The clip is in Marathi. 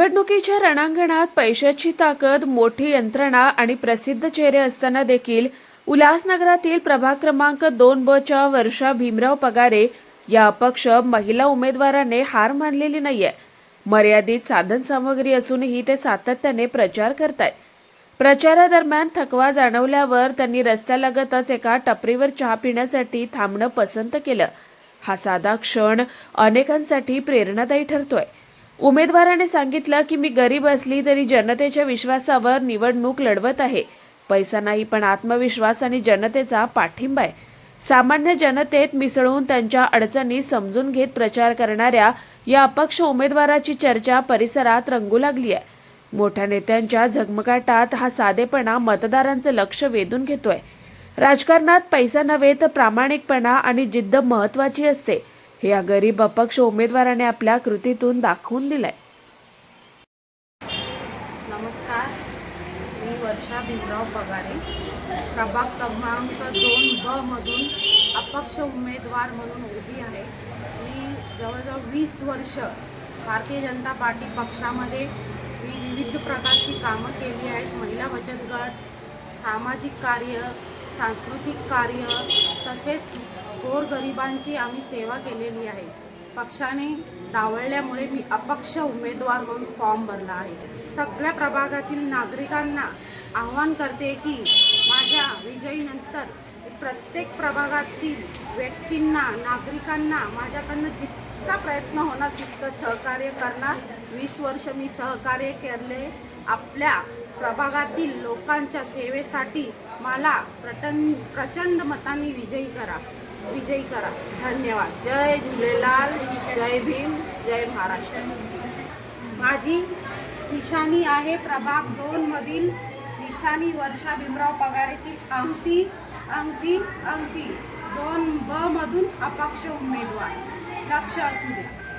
निवडणुकीच्या रणांगणात पैशाची ताकद मोठी यंत्रणा आणि प्रसिद्ध चेहरे असताना देखील उल्हासनगरातील प्रभाग क्रमांक दोन ब च्या वर्षा भीमराव पगारे या अपक्ष महिला उमेदवाराने हार मानलेली नाहीये. मर्यादित साधन सामग्री असूनही ते सातत्याने प्रचार करतायत. प्रचारादरम्यान थकवा जाणवल्यावर त्यांनी रस्त्यालगतच एका टपरीवर चहा पिण्यासाठी थांबणं पसंत केलं. हा साधा क्षण अनेकांसाठी प्रेरणादायी ठरतोय. उमेदवाराने सांगितलं की मी गरीब असली तरी जनतेच्या विश्वासावर निवडणूक लढवत आहे. पैसा नाही पण आत्मविश्वास आणि जनतेचा पाठिंबा आहे. सामान्य जनतेत मिसळून त्यांच्या अडचणी समजून घेत प्रचार करणाऱ्या या अपक्ष उमेदवाराची चर्चा परिसरात रंगू लागली आहे. मोठ्या नेत्यांच्या झगमगाटात हा साधेपणा मतदारांचं लक्ष वेधून घेतोय. राजकारणात पैसा नव्हे तर प्रामाणिकपणा आणि जिद्द महत्वाची असते. हे या गरीब अपक्ष उमेदवाराने आपल्या कृतीतून दाखवून दिलंय. नमस्कार मी वर्षा भीमराव पगारे. प्रभाग क्रमांक दोन ब मधून अपक्ष उमेदवार म्हणून उभी आहे. मी जवळजवळ वीस वर्ष भारतीय जनता पार्टी पक्षामध्ये मी विविध प्रकारची कामं केली आहेत. महिला बचत गट सामाजिक कार्य सांस्कृतिक कार्य तसेच गोरगरिबांची आम्ही सेवा केलेली आहे. पक्षाने डावळल्यामुळे मी अपक्ष उमेदवार म्हणून फॉर्म भरला आहे. सगळ्या प्रभागातील नागरिकांना आव्हान करते की माझ्या विजयीनंतर प्रत्येक प्रभागातील व्यक्तींना नागरिकांना माझ्याकडनं जितका प्रयत्न होणार तितकं सहकार्य करणार. वीस वर्ष मी सहकार्य केले. आपल्या प्रभागातील लोकांच्या सेवेसाठी मला प्रटन प्रचंड मतांनी विजयी करा. विजयी करा. धन्यवाद. जय झुलेलाल जय भीम जय महाराष्ट्र. माझी निशाणी आहे प्रभाग दोन मधील निशाणी वर्षा भीमराव पगारेची अंगठी अंगठी अंगठी. दोन ब मधून अपक्ष उमेदवार. लक्ष असू द्या.